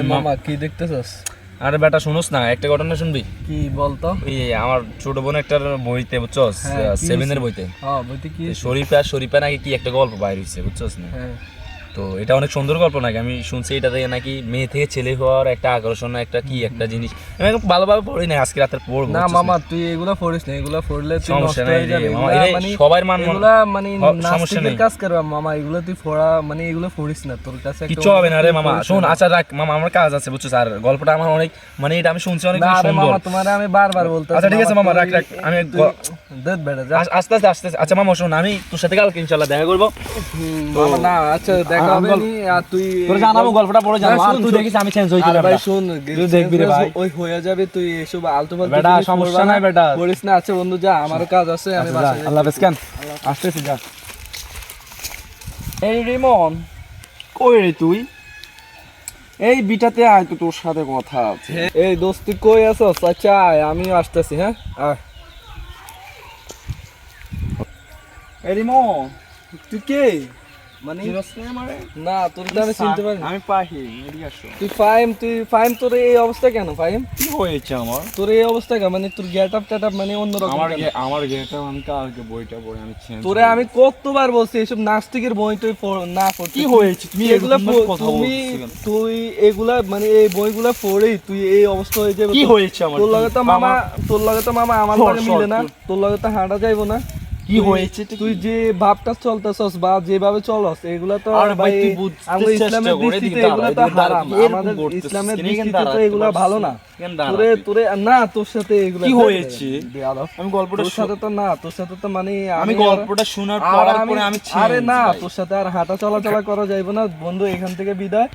মামা কি দেখতেছস? আরে বেটা শুনোস না একটা ঘটনা শুনবি? কি বলতো? আমার ছোট বোন একটা বইতে বুঝছস? হ্যাঁ, সেভেনের বইতে। হ্যাঁ বইতে কি শরীফা শরীফা নাকি কি একটা গল্প বাইর হয়েছে বুঝছস না? হ্যাঁ। তো এটা অনেক সুন্দর গল্প নাকি? আমি শুনছি এটা থেকে নাকি মেয়ে থেকে ছেলে হওয়ার একটা আকর্ষণ একটা কি একটা জিনিস। আমি ভালোভাবে পড়ি না আজকে রাতে পড়ব না মামা তুই এগুলা পড়িস না এগুলা পড়লে তুই নষ্ট সমস্যা নাই হয়ে মানে সবার মান- এগুলা মানে সমস্যা নেই। কাজ করবা মামা এগুলা তুই পড়া মানে এগুলো পড়িস না তোর কাছে কিচ্ছু হবে না রে মামা। শোন আচ্ছা রাখ মামা আমার কাজ আছে বুঝছ স্যার গল্পটা আমার অনেক মানে এটা আমি শুনছি অনেক সুন্দর। মামা তোমারে আমি বারবার বলতেছি আচ্ছা, ঠিক আছে মামা, রাখ, রাখ। আমি আস্তে আস্তে আস্তে আস্তে। আচ্ছা মামা শোন আমি তোর সাথে কালকে ইনশাল্লাহ দেখা করব। না আচ্ছা তুই জানাব। গল্পটা তুই দেখিস আমি চেঞ্জ হয়ে ভাই শুন দেখবি রে ভাই। ওই হয়ে যাবে তুই এসব আলতু ফালতু বেটা, সমস্যা নাই বেটা। করিস না আচ্ছা বন্ধু যা আমারও কাজ আছে আমি বাসায় যাই। আচ্ছা, আল্লাহ হাফেজ কেন? আসতেছি যা। এই রিমন কই রে তুই? এই বিটাতে আয় তো তোর সাথে কথা আছে। এই দোস্ত তুই কই আছস? আচ্ছা আমিও আসতেছি হ্যাঁ? আয়। এই রিমন তুই কে? মানে না তোর তো আমি চিনতে পারি আমি পাহি তুই ফাইম তুই ফাইম তোর এই অবস্থা কেন ফাইম? কি হয়েছে আমার? তোর এই অবস্থা কেন? মানে তোর গেট আপ টেট আপ মানে অন্যরকম আমার কেন? গে- আমার আমি কালকে বইটা পড়ে আমি তোরে আমি কতবার বলছি এসব নাস্তিকের বই তুই না পড়তে কি হয়েছে? তুমি এগুলা পড়- তুমি তুই এগুলা মানে এই বইগুলা পড়েই তুই এই অবস্থা হয়ে যাবে কি হয়েছে আমার? তোর লগে তো মামা তোর লগে তো মামা আমার মিলে না। তোর লগে তো হাঁটা যাইবো না। কি হয়েছে তুই যে ভাবটা চলতেছস বা যেভাবে চলস এগুলা তো আরে ভাই, আমরা ইসলামের দৃষ্টিতে এগুলা তো হারাম। আমাদের ইসলামের দৃষ্টিতে তো এগুলা ভালো না? তোরে তোরে না তোর সাথে এগুলা কি হয়েছে? আমি গল্পটা তোর সাথে তো না তোর সাথে তো মানে আমি গল্পটা শোনার পর আমি- আরে না তোর সাথে আর হাঁটা চলাচলা করা যাইবে না। বন্ধু এখান থেকে বিদায়।